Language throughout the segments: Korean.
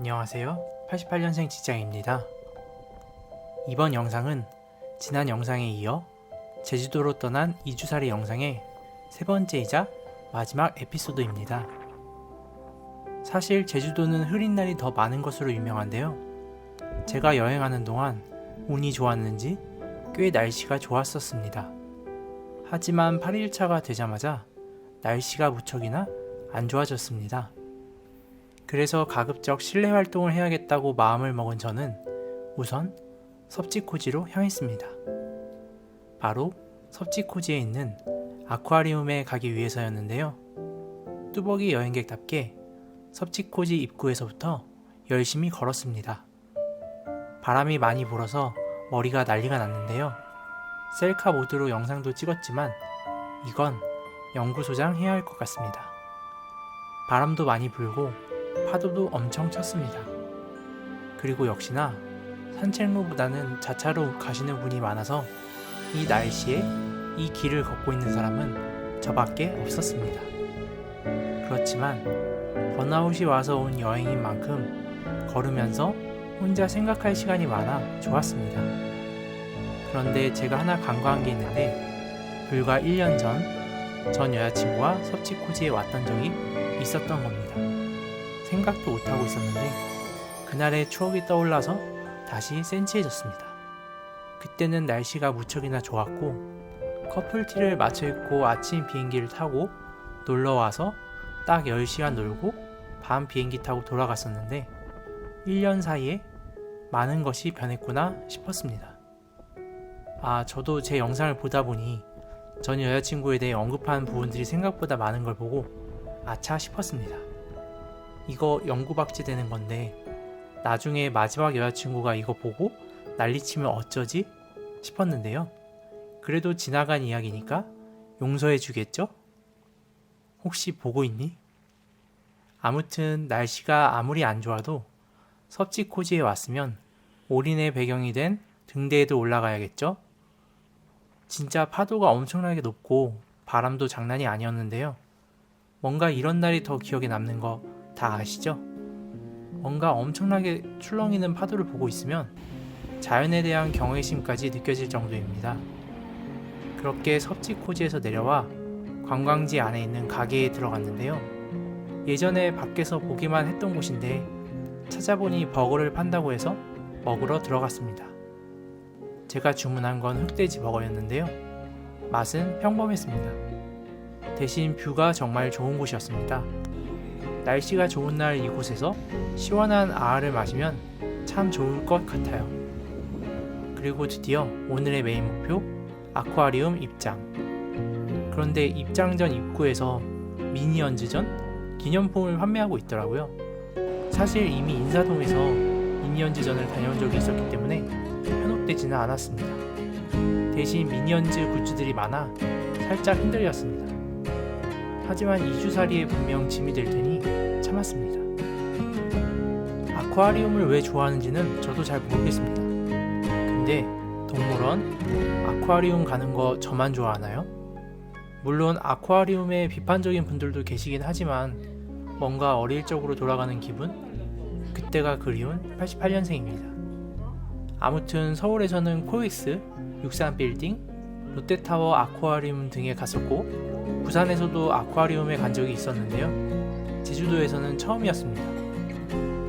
안녕하세요. 88년생 직장입니다. 이번 영상은 지난 영상에 이어 제주도로 떠난 2주살이 영상의 세 번째이자 마지막 에피소드입니다. 사실 제주도는 흐린 날이 더 많은 것으로 유명한데요. 제가 여행하는 동안 운이 좋았는지 꽤 날씨가 좋았었습니다. 하지만 8일차가 되자마자 날씨가 무척이나 안 좋아졌습니다. 그래서 가급적 실내 활동을 해야겠다고 마음을 먹은 저는 우선 섭지코지로 향했습니다. 바로 섭지코지에 있는 아쿠아리움에 가기 위해서였는데요. 뚜벅이 여행객답게 섭지코지 입구에서부터 열심히 걸었습니다. 바람이 많이 불어서 머리가 난리가 났는데요. 셀카 모드로 영상도 찍었지만 이건 연구소장 해야 할 것 같습니다. 바람도 많이 불고 파도도 엄청 쳤습니다. 그리고 역시나 산책로보다는 자차로 가시는 분이 많아서 이 날씨에 이 길을 걷고 있는 사람은 저밖에 없었습니다. 그렇지만 번아웃이 와서 온 여행인 만큼 걸으면서 혼자 생각할 시간이 많아 좋았습니다. 그런데 제가 하나 간과한 게 있는데 불과 1년 전 전 여자친구와 섭지코지에 왔던 적이 있었던 겁니다. 생각도 못하고 있었는데 그날의 추억이 떠올라서 다시 센치해졌습니다. 그때는 날씨가 무척이나 좋았고 커플티를 맞춰 입고 아침 비행기를 타고 놀러 와서 딱 10시간 놀고 밤 비행기 타고 돌아갔었는데 1년 사이에 많은 것이 변했구나 싶었습니다. 아, 저도 제 영상을 보다 보니 전 여자친구에 대해 언급한 부분들이 생각보다 많은 걸 보고 아차 싶었습니다. 이거 연구박제 되는 건데 나중에 마지막 여자친구가 이거 보고 난리치면 어쩌지 싶었는데요. 그래도 지나간 이야기니까 용서해 주겠죠? 혹시 보고 있니? 아무튼 날씨가 아무리 안 좋아도 섭지코지에 왔으면 올인의 배경이 된 등대에도 올라가야겠죠? 진짜 파도가 엄청나게 높고 바람도 장난이 아니었는데요. 뭔가 이런 날이 더 기억에 남는 거 다 아시죠? 뭔가 엄청나게 출렁이는 파도를 보고 있으면 자연에 대한 경외심까지 느껴질 정도입니다. 그렇게 섭지코지에서 내려와 관광지 안에 있는 가게에 들어갔는데요. 예전에 밖에서 보기만 했던 곳인데 찾아보니 버거를 판다고 해서 먹으러 들어갔습니다. 제가 주문한 건 흑돼지 버거였는데요. 맛은 평범했습니다. 대신 뷰가 정말 좋은 곳이었습니다. 날씨가 좋은 날 이곳에서 시원한 아아를 마시면 참 좋을 것 같아요. 그리고 드디어 오늘의 메인 목표 아쿠아리움 입장. 그런데 입장 전 입구에서 미니언즈전 기념품을 판매하고 있더라고요. 사실 이미 인사동에서 미니언즈전을 다녀온 적이 있었기 때문에 현혹되지는 않았습니다. 대신 미니언즈 굿즈들이 많아 살짝 흔들렸습니다. 하지만 2주살이에 분명 짐이 될 테니 참았습니다. 아쿠아리움을 왜 좋아하는지는 저도 잘 모르겠습니다. 근데 동물원, 아쿠아리움 가는 거 저만 좋아하나요? 물론 아쿠아리움에 비판적인 분들도 계시긴 하지만 뭔가 어릴 적으로 돌아가는 기분? 그때가 그리운 88년생입니다. 아무튼 서울에서는 코엑스, 육산빌딩, 롯데타워 아쿠아리움 등에 갔었고 부산에서도 아쿠아리움에 간 적이 있었는데요. 제주도에서는 처음이었습니다.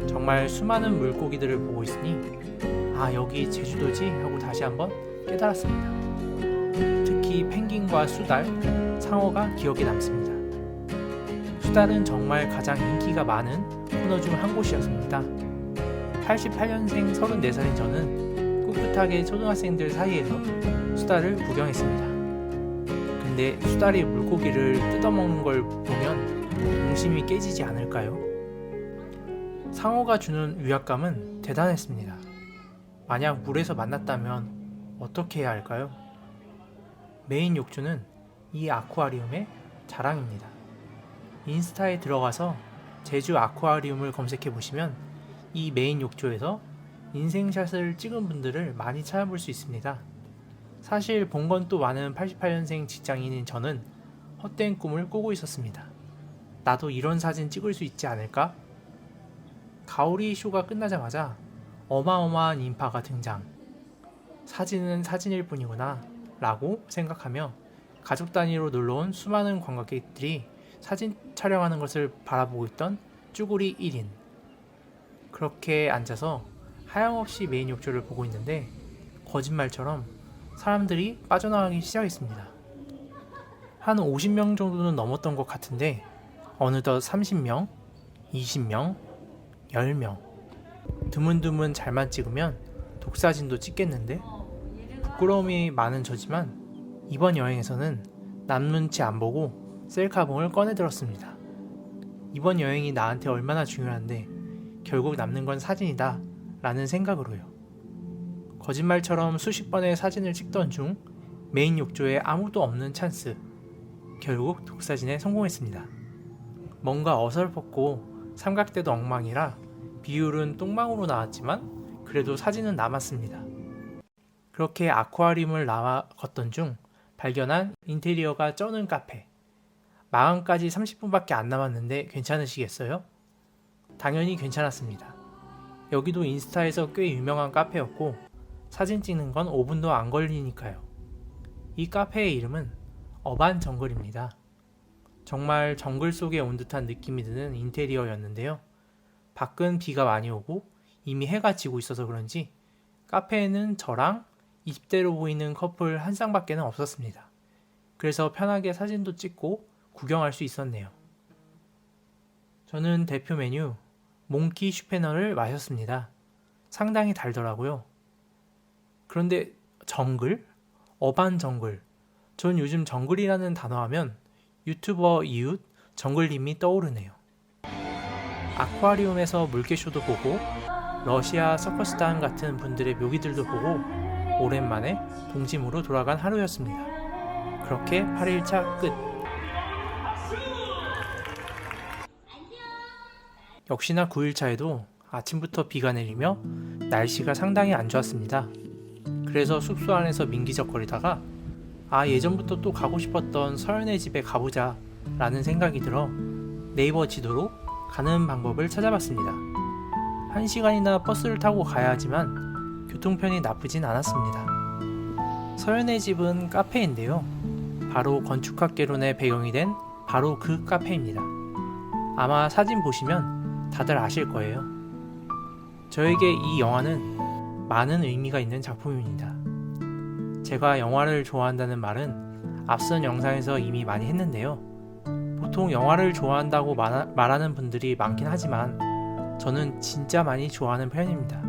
정말 수많은 물고기들을 보고 있으니 아 여기 제주도지 하고 다시 한번 깨달았습니다. 특히 펭귄과 수달, 상어가 기억에 남습니다. 수달은 정말 가장 인기가 많은 코너 중 한 곳이었습니다. 88년생 34살인 저는 꿋꿋하게 초등학생들 사이에서 수달을 구경했습니다. 근데 수달이 물고기를 뜯어먹는 걸 보면 동심이 깨지지 않을까요? 상어가 주는 위압감은 대단했습니다. 만약 물에서 만났다면 어떻게 해야 할까요? 메인 욕조는 이 아쿠아리움의 자랑입니다. 인스타에 들어가서 제주 아쿠아리움을 검색해 보시면 이 메인 욕조에서 인생샷을 찍은 분들을 많이 찾아볼 수 있습니다. 사실 본 건 또 많은 88년생 직장인인 저는 헛된 꿈을 꾸고 있었습니다. 나도 이런 사진 찍을 수 있지 않을까? 가오리 쇼가 끝나자마자 어마어마한 인파가 등장. 사진은 사진일 뿐이구나 라고 생각하며 가족 단위로 놀러온 수많은 관광객들이 사진 촬영하는 것을 바라보고 있던 쭈구리 1인. 그렇게 앉아서 하염없이 메인 욕조를 보고 있는데 거짓말처럼 사람들이 빠져나가기 시작했습니다. 한 50명 정도는 넘었던 것 같은데 어느덧 30명, 20명, 10명 드문드문 잘만 찍으면 독사진도 찍겠는데 부끄러움이 많은 저지만 이번 여행에서는 남 눈치 안 보고 셀카봉을 꺼내 들었습니다. 이번 여행이 나한테 얼마나 중요한데 결국 남는 건 사진이다 라는 생각으로요. 거짓말처럼 수십 번의 사진을 찍던 중 메인 욕조에 아무도 없는 찬스. 결국 독사진에 성공했습니다. 뭔가 어설펐고 삼각대도 엉망이라 비율은 똥망으로 나왔지만 그래도 사진은 남았습니다. 그렇게 아쿠아리움을 나와 걷던 중 발견한 인테리어가 쩌는 카페. 마감까지 30분밖에 안 남았는데 괜찮으시겠어요? 당연히 괜찮았습니다. 여기도 인스타에서 꽤 유명한 카페였고 사진 찍는 건 5분도 안 걸리니까요. 이 카페의 이름은 어반 정글입니다. 정말 정글 속에 온 듯한 느낌이 드는 인테리어였는데요. 밖은 비가 많이 오고 이미 해가 지고 있어서 그런지 카페에는 저랑 20대로 보이는 커플 한 쌍밖에는 없었습니다. 그래서 편하게 사진도 찍고 구경할 수 있었네요. 저는 대표 메뉴 몽키 슈페너를 마셨습니다. 상당히 달더라고요. 그런데 정글? 어반 정글. 전 요즘 정글이라는 단어 하면 유튜버 이웃 정글님이 떠오르네요. 아쿠아리움에서 물개쇼도 보고 러시아 서커스단 같은 분들의 묘기들도 보고 오랜만에 동심으로 돌아간 하루였습니다. 그렇게 8일차 끝. 역시나 9일차에도 아침부터 비가 내리며 날씨가 상당히 안 좋았습니다. 그래서 숙소 안에서 민기적거리다가 아 예전부터 또 가고 싶었던 서연의 집에 가보자 라는 생각이 들어 네이버 지도로 가는 방법을 찾아봤습니다. 한 시간이나 버스를 타고 가야 하지만 교통편이 나쁘진 않았습니다. 서연의 집은 카페인데요. 바로 건축학개론의 배경이 된 바로 그 카페입니다. 아마 사진 보시면 다들 아실 거예요. 저에게 이 영화는 많은 의미가 있는 작품입니다. 제가 영화를 좋아한다는 말은 앞선 영상에서 이미 많이 했는데요. 보통 영화를 좋아한다고 말하는 분들이 많긴 하지만 저는 진짜 많이 좋아하는 편입니다.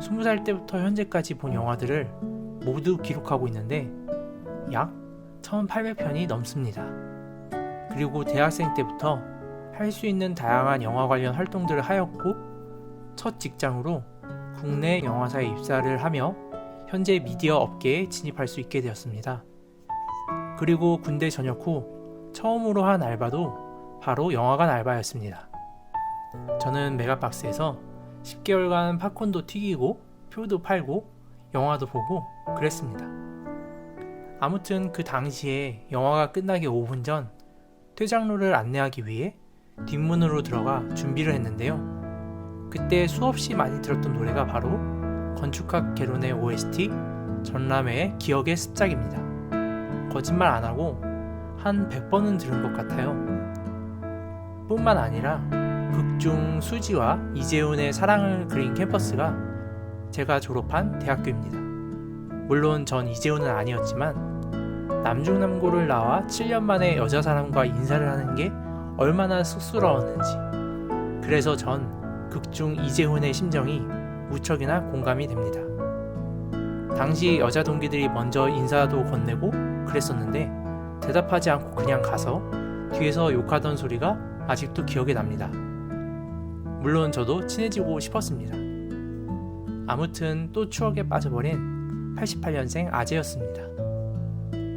20살 때부터 현재까지 본 영화들을 모두 기록하고 있는데 약 1800편이 넘습니다. 그리고 대학생 때부터 할 수 있는 다양한 영화 관련 활동들을 하였고 첫 직장으로 국내 영화사에 입사를 하며 현재 미디어 업계에 진입할 수 있게 되었습니다. 그리고 군대 전역 후 처음으로 한 알바도 바로 영화관 알바였습니다. 저는 메가박스에서 10개월간 팝콘도 튀기고 표도 팔고 영화도 보고 그랬습니다. 아무튼 그 당시에 영화가 끝나기 5분 전 퇴장로를 안내하기 위해 뒷문으로 들어가 준비를 했는데요. 그때 수없이 많이 들었던 노래가 바로 건축학 개론의 OST 전람회의 기억의 습작입니다. 거짓말 안 하고 한 100번은 들은 것 같아요. 뿐만 아니라 극중 수지와 이재훈의 사랑을 그린 캠퍼스가 제가 졸업한 대학교입니다. 물론 전 이재훈은 아니었지만 남중남고를 나와 7년 만에 여자 사람과 인사를 하는 게 얼마나 쑥스러웠는지 그래서 전 극중 이재훈의 심정이 무척이나 공감이 됩니다. 당시 여자 동기들이 먼저 인사도 건네고 그랬었는데 대답하지 않고 그냥 가서 뒤에서 욕하던 소리가 아직도 기억에 납니다. 물론 저도 친해지고 싶었습니다. 아무튼 또 추억에 빠져버린 88년생 아재였습니다.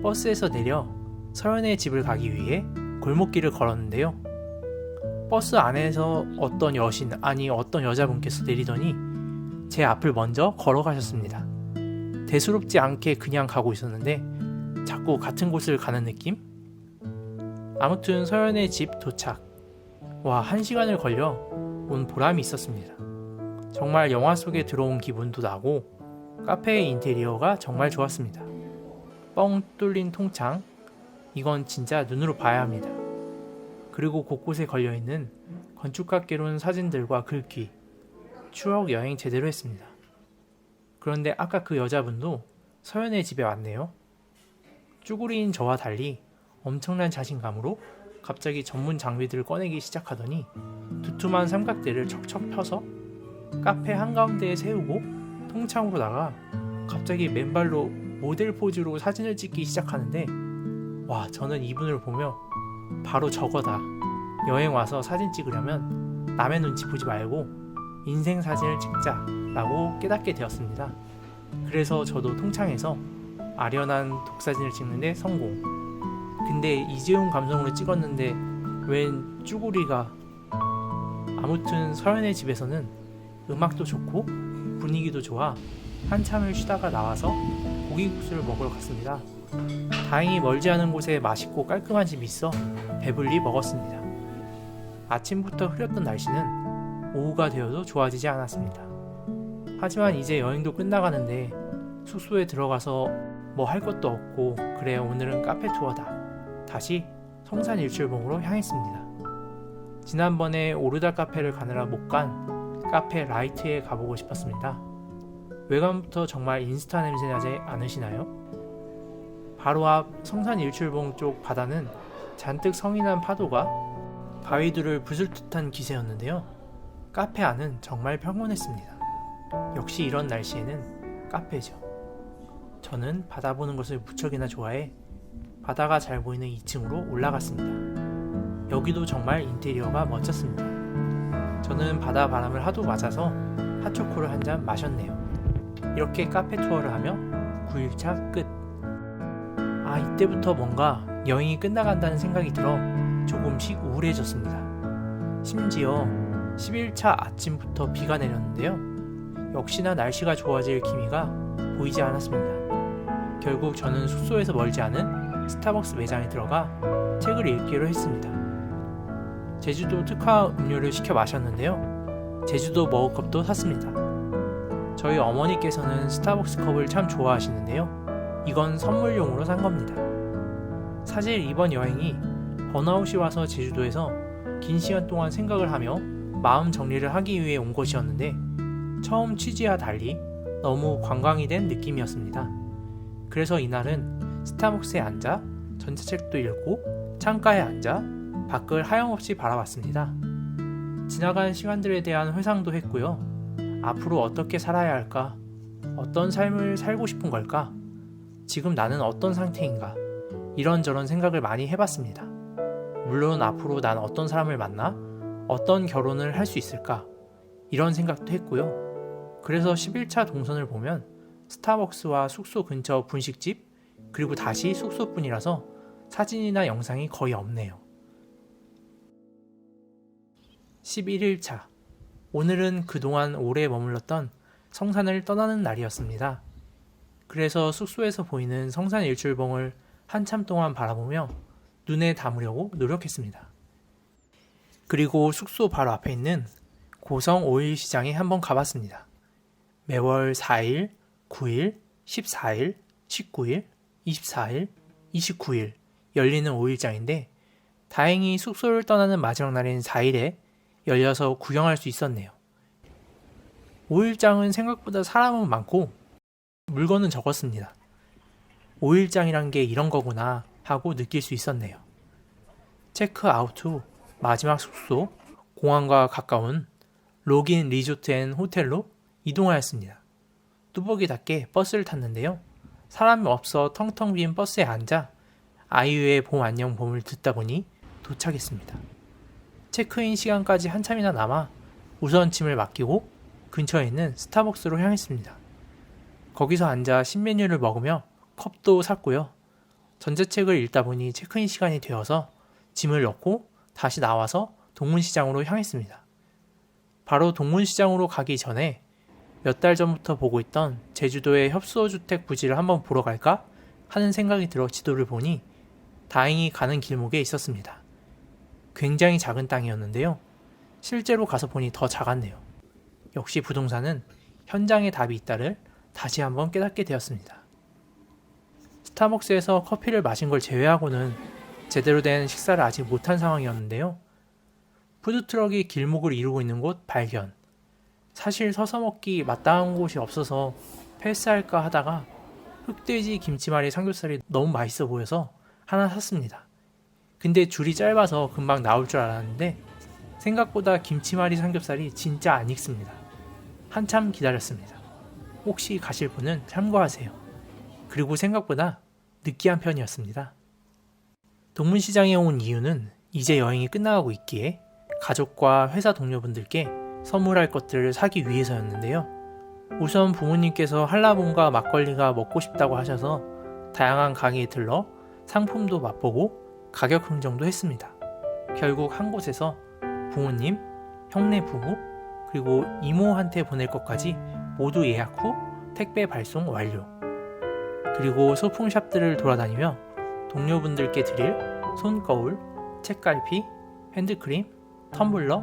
버스에서 내려 서연의 집을 가기 위해 골목길을 걸었는데요. 버스 안에서 어떤 여신, 아니 어떤 여자분께서 내리더니 제 앞을 먼저 걸어가셨습니다. 대수롭지 않게 그냥 가고 있었는데 자꾸 같은 곳을 가는 느낌? 아무튼 서연의 집 도착. 와, 한 시간을 걸려 온 보람이 있었습니다. 정말 영화 속에 들어온 기분도 나고 카페의 인테리어가 정말 좋았습니다. 뻥 뚫린 통창, 이건 진짜 눈으로 봐야 합니다. 그리고 곳곳에 걸려있는 건축학개론 사진들과 글귀, 추억 여행 제대로 했습니다. 그런데 아까 그 여자분도 서연의 집에 왔네요. 쭈구리인 저와 달리 엄청난 자신감으로 갑자기 전문 장비들을 꺼내기 시작하더니 두툼한 삼각대를 척척 펴서 카페 한가운데에 세우고 통창으로 나가 갑자기 맨발로 모델 포즈로 사진을 찍기 시작하는데 와 저는 이분을 보며 바로 저거다 여행 와서 사진 찍으려면 남의 눈치 보지 말고 인생 사진을 찍자 라고 깨닫게 되었습니다 그래서 저도 통창에서 아련한 독사진을 찍는데 성공 근데 이재용 감성으로 찍었는데 웬 쭈구리가 아무튼 서연의 집에서는 음악도 좋고 분위기도 좋아 한참을 쉬다가 나와서 고기국수를 먹으러 갔습니다. 다행히 멀지 않은 곳에 맛있고 깔끔한 집이 있어 배불리 먹었습니다. 아침부터 흐렸던 날씨는 오후가 되어도 좋아지지 않았습니다. 하지만 이제 여행도 끝나가는데 숙소에 들어가서 뭐 할 것도 없고 그래 오늘은 카페 투어다. 다시 성산 일출봉으로 향했습니다. 지난번에 오르다 카페를 가느라 못 간 카페 라이트에 가보고 싶었습니다. 외관부터 정말 인스타 냄새 나지 않으시나요? 바로 앞 성산 일출봉 쪽 바다는 잔뜩 난 파도가 바위들을 부술 듯한 기세였는데요. 카페 안은 정말 평온했습니다. 역시 이런 날씨에는 카페죠. 저는 바다 보는 것을 무척이나 좋아해 바다가 잘 보이는 2층으로 올라갔습니다. 여기도 정말 인테리어가 멋졌습니다. 저는 바다 바람을 하도 맞아서 핫초코를 한 잔 마셨네요. 이렇게 카페 투어를 하며 9일차 끝. 아, 이때부터 뭔가 여행이 끝나간다는 생각이 들어 조금씩 우울해졌습니다. 심지어 11차 아침부터 비가 내렸는데요. 역시나 날씨가 좋아질 기미가 보이지 않았습니다. 결국 저는 숙소에서 멀지 않은 스타벅스 매장에 들어가 책을 읽기로 했습니다. 제주도 특화 음료를 시켜 마셨는데요. 제주도 머그컵도 샀습니다. 저희 어머니께서는 스타벅스 컵을 참 좋아하시는데요. 이건 선물용으로 산 겁니다. 사실 이번 여행이 번아웃이 와서 제주도에서 긴 시간 동안 생각을 하며 마음 정리를 하기 위해 온 것이었는데 처음 취지와 달리 너무 관광이 된 느낌이었습니다. 그래서 이날은 스타벅스에 앉아 전자책도 읽고 창가에 앉아 밖을 하염없이 바라봤습니다. 지나간 시간들에 대한 회상도 했고요. 앞으로 어떻게 살아야 할까? 어떤 삶을 살고 싶은 걸까? 지금 나는 어떤 상태인가? 이런저런 생각을 많이 해봤습니다. 물론 앞으로 난 어떤 사람을 만나? 어떤 결혼을 할 수 있을까? 이런 생각도 했고요. 그래서 11차 동선을 보면 스타벅스와 숙소 근처 분식집, 그리고 다시 숙소뿐이라서 사진이나 영상이 거의 없네요. 11일차. 오늘은 그동안 오래 머물렀던 성산을 떠나는 날이었습니다. 그래서 숙소에서 보이는 성산 일출봉을 한참 동안 바라보며 눈에 담으려고 노력했습니다. 그리고 숙소 바로 앞에 있는 고성 오일 시장에 한번 가봤습니다. 매월 4일, 9일, 14일, 19일, 24일, 29일 열리는 5일장인데 다행히 숙소를 떠나는 마지막 날인 4일에 열려서 구경할 수 있었네요. 5일장은 생각보다 사람은 많고 물건은 적었습니다. 5일장이란 게 이런 거구나 하고 느낄 수 있었네요. 체크아웃 후 마지막 숙소 공항과 가까운 로긴 리조트 앤 호텔로 이동하였습니다. 뚜벅이답게 버스를 탔는데요. 사람이 없어 텅텅 빈 버스에 앉아 아이유의 봄 안녕 봄을 듣다 보니 도착했습니다. 체크인 시간까지 한참이나 남아 우선 짐을 맡기고 근처에 있는 스타벅스로 향했습니다. 거기서 앉아 신메뉴를 먹으며 컵도 샀고요. 전자책을 읽다 보니 체크인 시간이 되어서 짐을 넣고 다시 나와서 동문시장으로 향했습니다. 바로 동문시장으로 가기 전에 몇 달 전부터 보고 있던 제주도의 협소주택 부지를 한번 보러 갈까 하는 생각이 들어 지도를 보니 다행히 가는 길목에 있었습니다. 굉장히 작은 땅이었는데요. 실제로 가서 보니 더 작았네요. 역시 부동산은 현장에 답이 있다를 다시 한번 깨닫게 되었습니다. 스타벅스에서 커피를 마신 걸 제외하고는 제대로 된 식사를 아직 못한 상황이었는데요. 푸드트럭이 길목을 이루고 있는 곳 발견. 사실 서서 먹기 마땅한 곳이 없어서 패스할까 하다가 흑돼지 김치말이 삼겹살이 너무 맛있어 보여서 하나 샀습니다. 근데 줄이 짧아서 금방 나올 줄 알았는데 생각보다 김치말이 삼겹살이 진짜 안 익습니다. 한참 기다렸습니다. 혹시 가실 분은 참고하세요. 그리고 생각보다 느끼한 편이었습니다. 동문시장에 온 이유는 이제 여행이 끝나가고 있기에 가족과 회사 동료분들께 선물할 것들을 사기 위해서였는데요. 우선 부모님께서 한라봉과 막걸리가 먹고 싶다고 하셔서 다양한 가게에 들러 상품도 맛보고 가격 흥정도 했습니다. 결국 한 곳에서 부모님, 형네 부부, 그리고 이모한테 보낼 것까지 모두 예약 후 택배 발송 완료. 그리고 소품샵들을 돌아다니며 동료분들께 드릴 손거울, 책갈피, 핸드크림, 텀블러,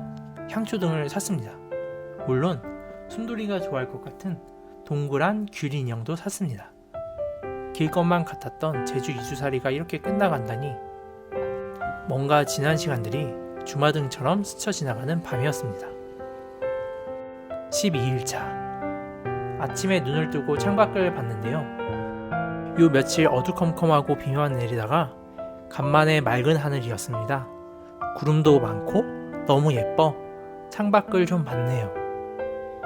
향초 등을 샀습니다. 물론 순돌이가 좋아할 것 같은 동그란 귤 인형도 샀습니다. 길 것만 같았던 제주 이주살이가 이렇게 끝나간다니 뭔가 지난 시간들이 주마등처럼 스쳐 지나가는 밤이었습니다. 12일차 아침에 눈을 뜨고 창밖을 봤는데요. 요 며칠 어두컴컴하고 비만 만 내리다가 간만에 맑은 하늘이었습니다. 구름도 많고 너무 예뻐 창밖을 좀 봤네요.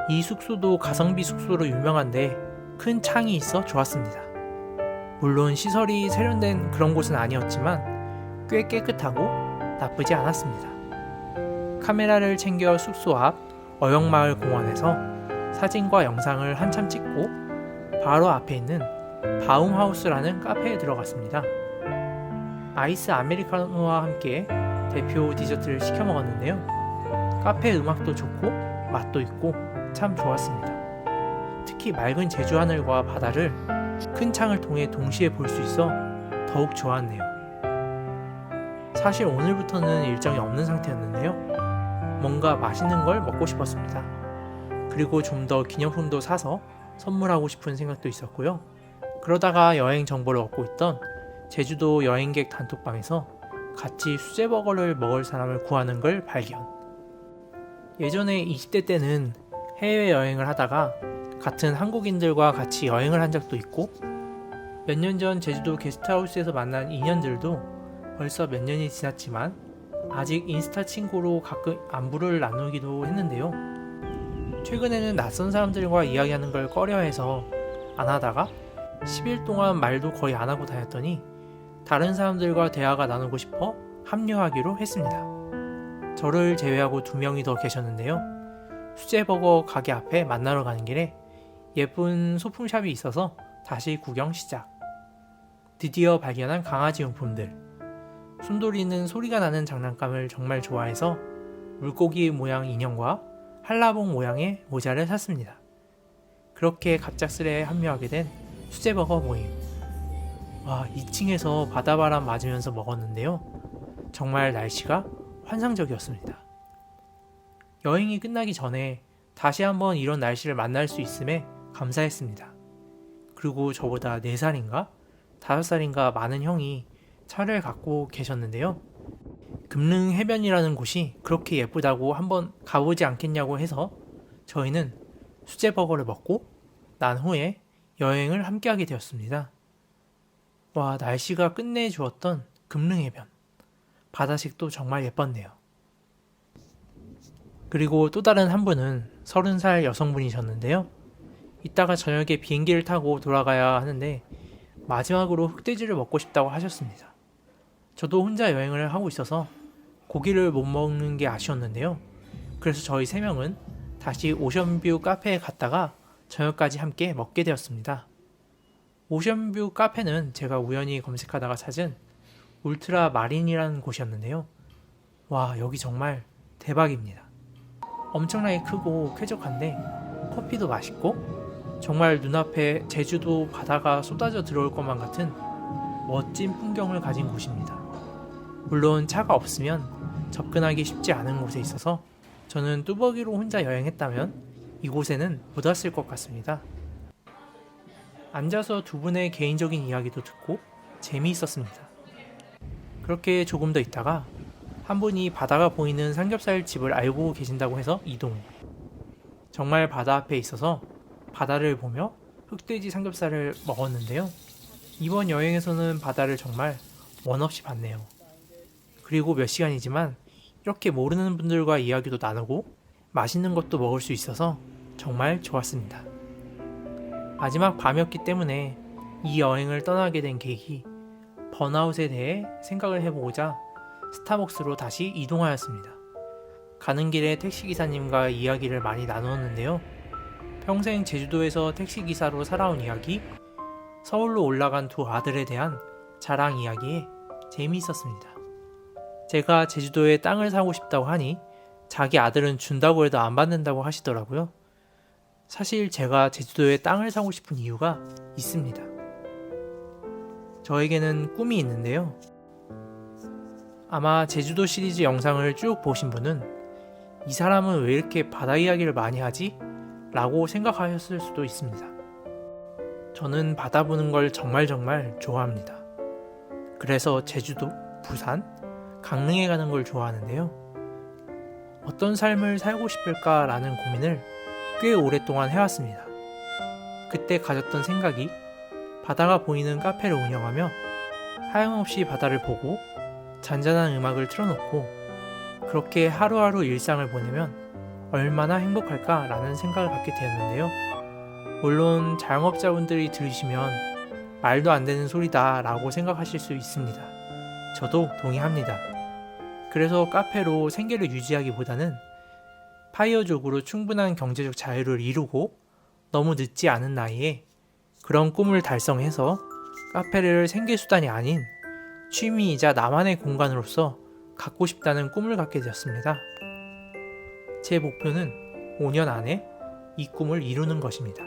이 숙소도 가성비 숙소로 유명한데 큰 창이 있어 좋았습니다. 물론 시설이 세련된 그런 곳은 아니었지만 꽤 깨끗하고 나쁘지 않았습니다. 카메라를 챙겨 숙소 앞 어영마을 공원에서 사진과 영상을 한참 찍고 바로 앞에 있는 바움하우스라는 카페에 들어갔습니다. 아이스 아메리카노와 함께 대표 디저트를 시켜 먹었는데요. 카페 음악도 좋고 맛도 있고 참 좋았습니다. 특히 맑은 제주 하늘과 바다를 큰 창을 통해 동시에 볼 수 있어 더욱 좋았네요. 사실 오늘부터는 일정이 없는 상태였는데요. 뭔가 맛있는 걸 먹고 싶었습니다. 그리고 좀 더 기념품도 사서 선물하고 싶은 생각도 있었고요. 그러다가 여행 정보를 얻고 있던 제주도 여행객 단톡방에서 같이 수제버거를 먹을 사람을 구하는 걸 발견. 예전에 20대 때는 해외여행을 하다가 같은 한국인들과 같이 여행을 한 적도 있고 몇 년 전 제주도 게스트하우스에서 만난 인연들도 벌써 몇 년이 지났지만 아직 인스타 친구로 가끔 안부를 나누기도 했는데요. 최근에는 낯선 사람들과 이야기하는 걸 꺼려해서 안 하다가 10일 동안 말도 거의 안 하고 다녔더니 다른 사람들과 대화가 나누고 싶어 합류하기로 했습니다. 저를 제외하고 두 명이 더 계셨는데요. 수제버거 가게 앞에 만나러 가는 길에 예쁜 소품샵이 있어서 다시 구경 시작. 드디어 발견한 강아지 용품들. 순돌이는 소리가 나는 장난감을 정말 좋아해서 물고기 모양 인형과 한라봉 모양의 모자를 샀습니다. 그렇게 갑작스레 합류하게 된 수제버거 모임. 와, 2층에서 바다바람 맞으면서 먹었는데요. 정말 날씨가 환상적이었습니다. 여행이 끝나기 전에 다시 한번 이런 날씨를 만날 수 있음에 감사했습니다. 그리고 저보다 4살인가? 5살인가 많은 형이 차를 갖고 계셨는데요. 금능 해변이라는 곳이 그렇게 예쁘다고 한번 가보지 않겠냐고 해서 저희는 수제버거를 먹고 난 후에 여행을 함께하게 되었습니다. 와, 날씨가 끝내주었던 금능해변. 바다식도 정말 예뻤네요. 그리고 또 다른 한 분은 30살 여성분이셨는데요. 이따가 저녁에 비행기를 타고 돌아가야 하는데 마지막으로 흑돼지를 먹고 싶다고 하셨습니다. 저도 혼자 여행을 하고 있어서 고기를 못 먹는 게 아쉬웠는데요. 그래서 저희 세 명은 다시 오션뷰 카페에 갔다가 저녁까지 함께 먹게 되었습니다. 오션뷰 카페는 제가 우연히 검색하다가 찾은 울트라 마린이라는 곳이었는데요. 와, 여기 정말 대박입니다. 엄청나게 크고 쾌적한데 커피도 맛있고 정말 눈앞에 제주도 바다가 쏟아져 들어올 것만 같은 멋진 풍경을 가진 곳입니다. 물론 차가 없으면 접근하기 쉽지 않은 곳에 있어서 저는 뚜벅이로 혼자 여행했다면 이곳에는 못 왔을 것 같습니다. 앉아서 두 분의 개인적인 이야기도 듣고 재미있었습니다. 그렇게 조금 더 있다가 한 분이 바다가 보이는 삼겹살 집을 알고 계신다고 해서 이동. 정말 바다 앞에 있어서 바다를 보며 흑돼지 삼겹살을 먹었는데요. 이번 여행에서는 바다를 정말 원 없이 봤네요. 그리고 몇 시간이지만 이렇게 모르는 분들과 이야기도 나누고 맛있는 것도 먹을 수 있어서 정말 좋았습니다. 마지막 밤이었기 때문에 이 여행을 떠나게 된 계기, 번아웃에 대해 생각을 해보고자 스타벅스로 다시 이동하였습니다. 가는 길에 택시기사님과 이야기를 많이 나누었는데요. 평생 제주도에서 택시기사로 살아온 이야기, 서울로 올라간 두 아들에 대한 자랑 이야기에 재미있었습니다. 제가 제주도에 땅을 사고 싶다고 하니 자기 아들은 준다고 해도 안 받는다고 하시더라고요. 사실 제가 제주도에 땅을 사고 싶은 이유가 있습니다. 저에게는 꿈이 있는데요. 아마 제주도 시리즈 영상을 쭉 보신 분은 이 사람은 왜 이렇게 바다 이야기를 많이 하지? 라고 생각하셨을 수도 있습니다. 저는 바다 보는 걸 정말 정말 좋아합니다. 그래서 제주도, 부산, 강릉에 가는 걸 좋아하는데요. 어떤 삶을 살고 싶을까라는 고민을 꽤 오랫동안 해왔습니다. 그때 가졌던 생각이 바다가 보이는 카페를 운영하며 하염없이 바다를 보고 잔잔한 음악을 틀어놓고 그렇게 하루하루 일상을 보내면 얼마나 행복할까라는 생각을 갖게 되었는데요. 물론 자영업자분들이 들으시면 말도 안 되는 소리다 라고 생각하실 수 있습니다. 저도 동의합니다. 그래서 카페로 생계를 유지하기보다는 파이어족으로 충분한 경제적 자유를 이루고 너무 늦지 않은 나이에 그런 꿈을 달성해서 카페를 생계수단이 아닌 취미이자 나만의 공간으로서 갖고 싶다는 꿈을 갖게 되었습니다. 제 목표는 5년 안에 이 꿈을 이루는 것입니다.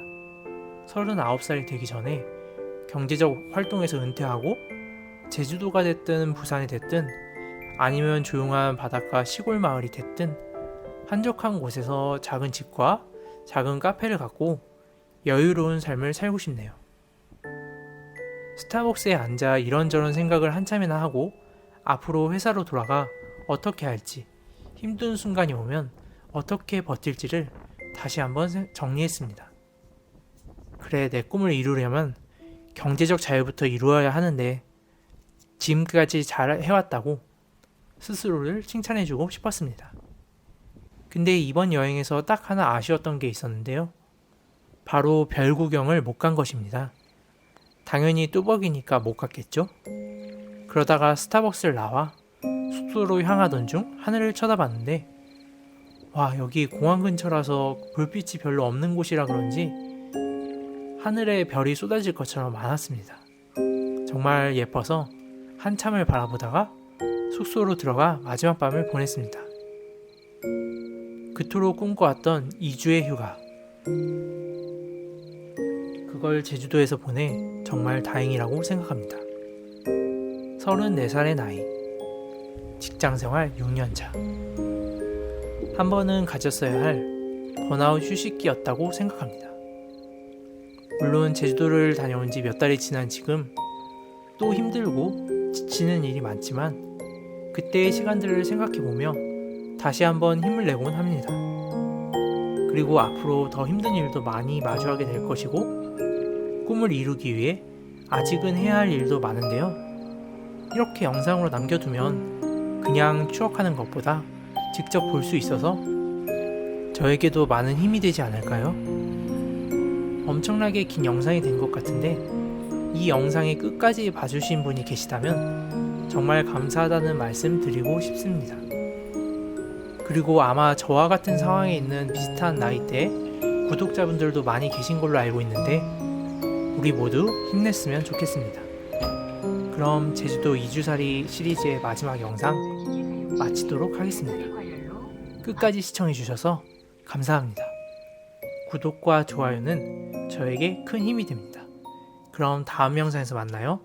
39살이 되기 전에 경제적 활동에서 은퇴하고 제주도가 됐든 부산이 됐든 아니면 조용한 바닷가 시골 마을이 됐든 한적한 곳에서 작은 집과 작은 카페를 갖고 여유로운 삶을 살고 싶네요. 스타벅스에 앉아 이런저런 생각을 한참이나 하고 앞으로 회사로 돌아가 어떻게 할지 힘든 순간이 오면 어떻게 버틸지를 다시 한번 생- 정리했습니다. 그래, 내 꿈을 이루려면 경제적 자유부터 이루어야 하는데 지금까지 잘 해왔다고 스스로를 칭찬해주고 싶었습니다. 근데 이번 여행에서 딱 하나 아쉬웠던 게 있었는데요. 바로 별 구경을 못 간 것입니다. 당연히 뚜벅이니까 못 갔겠죠? 그러다가 스타벅스를 나와 숙소로 향하던 중 하늘을 쳐다봤는데 와 여기 공항 근처라서 불빛이 별로 없는 곳이라 그런지 하늘에 별이 쏟아질 것처럼 많았습니다. 정말 예뻐서 한참을 바라보다가 숙소로 들어가 마지막 밤을 보냈습니다. 그토록 꿈꿔왔던 2주의 휴가. 그걸 제주도에서 보내 정말 다행이라고 생각합니다. 34살의 나이. 직장 생활 6년 차. 한 번은 가졌어야 할 번아웃 휴식기였다고 생각합니다. 물론 제주도를 다녀온 지 몇 달이 지난 지금 또 힘들고 지치는 일이 많지만 그때의 시간들을 생각해보며 다시 한번 힘을 내곤 합니다. 그리고 앞으로 더 힘든 일도 많이 마주하게 될 것이고 꿈을 이루기 위해 아직은 해야 할 일도 많은데요. 이렇게 영상으로 남겨두면 그냥 추억하는 것보다 직접 볼 수 있어서 저에게도 많은 힘이 되지 않을까요? 엄청나게 긴 영상이 된 것 같은데 이 영상의 끝까지 봐주신 분이 계시다면 정말 감사하다는 말씀 드리고 싶습니다. 그리고 아마 저와 같은 상황에 있는 비슷한 나이대 구독자분들도 많이 계신 걸로 알고 있는데 우리 모두 힘냈으면 좋겠습니다. 그럼 제주도 2주살이 시리즈의 마지막 영상 마치도록 하겠습니다. 끝까지 시청해주셔서 감사합니다. 구독과 좋아요는 저에게 큰 힘이 됩니다. 그럼 다음 영상에서 만나요.